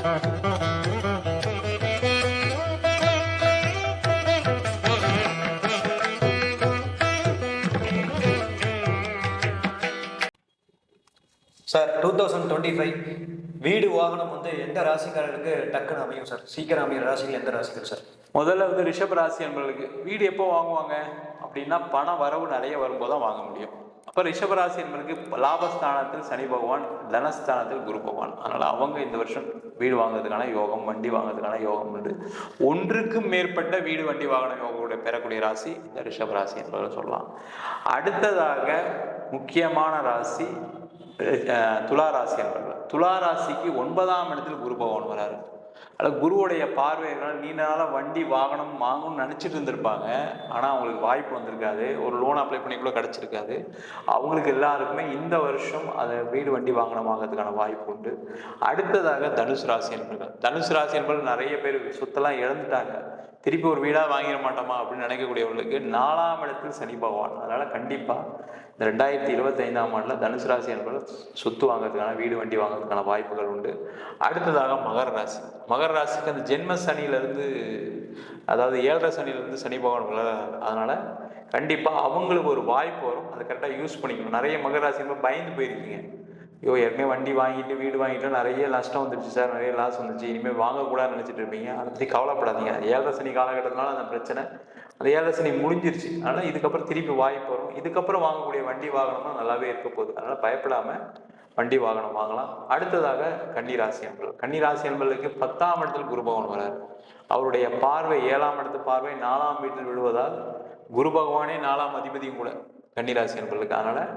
Sir two thousand twenty five வீடு வாகனம் வந்து எந்த ராசிக்காரர்களுக்கு டக்குன்னு அமையும் சார்? சீக்கிரம் அமைகிற ராசிகள் எந்த ராசிகள் சார்? முதல்ல வந்து ரிஷப் ராசி என்பவர்களுக்கு வீடு எப்போ வாங்குவாங்க? அப்படின்னா பண வரவு நிறைய வரும்போது தான் வாங்க முடியும். அப்போ ரிஷபராசி என்பவர்களுக்கு லாபஸ்தானத்தில் சனி பகவான் தனஸ்தானத்தில் குரு பகவான். அதனால் அவங்க இந்த வருஷம் வீடு வாங்குறதுக்கான யோகம் வண்டி வாங்குறதுக்கான யோகம் என்று ஒன்றுக்கும் மேற்பட்ட வீடு வண்டி வாகன யோகங்களுடைய பெறக்கூடிய ராசி இந்த ரிஷபராசி என்பதை சொல்லலாம். அடுத்ததாக முக்கியமான ராசி துலா ராசி என்பவர்கள். துலா ராசிக்கு ஒன்பதாம் இடத்தில் குரு பகவான் வராரு. அதில் குருவுடைய பார்வையினால் நீண்ட நாளாக வண்டி வாகனம் வாங்கணும்னு நினச்சிட்டு இருந்திருப்பாங்க. ஆனால் அவங்களுக்கு வாய்ப்பு வந்திருக்காது. ஒரு லோன் அப்ளை பண்ணி கூட கிடச்சிருக்காது. அவங்களுக்கு எல்லாருக்குமே இந்த வருஷம் அதை வீடு வண்டி வாகனம் வாங்குறதுக்கான வாய்ப்பு உண்டு. அடுத்ததாக தனுசு ராசி என்பர்கள். தனுசு ராசி என்பர்கள் நிறைய பேர் சொத்தெல்லாம் இழந்துட்டாங்க. திருப்பி ஒரு வீடாக வாங்கிட மாட்டோமா அப்படின்னு நினைக்கக்கூடியவர்களுக்கு நாலாம் இடத்தில் சனி பகவான். அதனால் கண்டிப்பாக இந்த ரெண்டாயிரத்தி இருபத்தி ஐந்தாம் ஆண்டில் தனுசு ராசி என்பது சொத்து வாங்குறதுக்கான வீடு வண்டி வாங்குறதுக்கான வாய்ப்புகள் உண்டு. அடுத்ததாக மகர ராசி. மகர ராசிக்கு அந்த ஜென்ம சனியிலேருந்து அதாவது ஏழரை சனியிலேருந்து சனி பகவான் அதனால் கண்டிப்பாக அவங்களுக்கு ஒரு வாய்ப்பு வரும். அதை கரெக்டாக யூஸ் பண்ணிக்கணும். நிறைய மகர ராசி பயந்து போயிருக்கீங்க. ஐயோ ஏற்கனவே வண்டி வாங்கிட்டு வீடு வாங்கிட்டு நிறைய நஷ்டம் வந்துடுச்சு சார். நிறைய லாஸ் வந்துச்சு இனிமேல் வாங்கக்கூடாதுன்னு நினச்சிட்டு இருப்பீங்க. அதை பற்றி கவலைப்படாதீங்க. ஏழரை சனி காலகட்டத்தினால அந்த பிரச்சனை. அந்த ஏழரை சனி முடிஞ்சிருச்சு. அதனால் இதுக்கப்புறம் திருப்பி வாய்ப்பு வரும். இதுக்கப்புறம் வாங்கக்கூடிய வண்டி வாகனமும் நல்லாவே இருக்க போகுது. அதனால் பயப்படாமல் வண்டி வாகனம் வாங்கலாம். அடுத்ததாக கன்னிராசி அன்பர்கள். கன்னிராசி அன்பர்களுக்கு பத்தாம் இடத்தில் குரு பகவான் வரார் அவருடைய பார்வை ஏழாம் இடத்து பார்வை நாலாம் வீட்டில் விழுவதால் குரு பகவானே நாலாம் அதிபதியும் கூட கன்னிராசி அன்பர்களுக்கு. அதனால்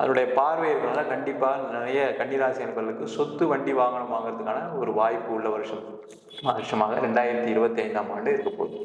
அதனுடைய பார்வை இருக்கிறனால கண்டிப்பாக நிறைய கன்னிராசி அன்பர்களுக்கு சொத்து வண்டி வாகனம் வாங்குறதுக்கான ஒரு வாய்ப்பு உள்ள வருஷம். வருஷமாக ரெண்டாயிரத்தி இருபத்தி ஐந்தாம் ஆண்டு இருக்க போகுது.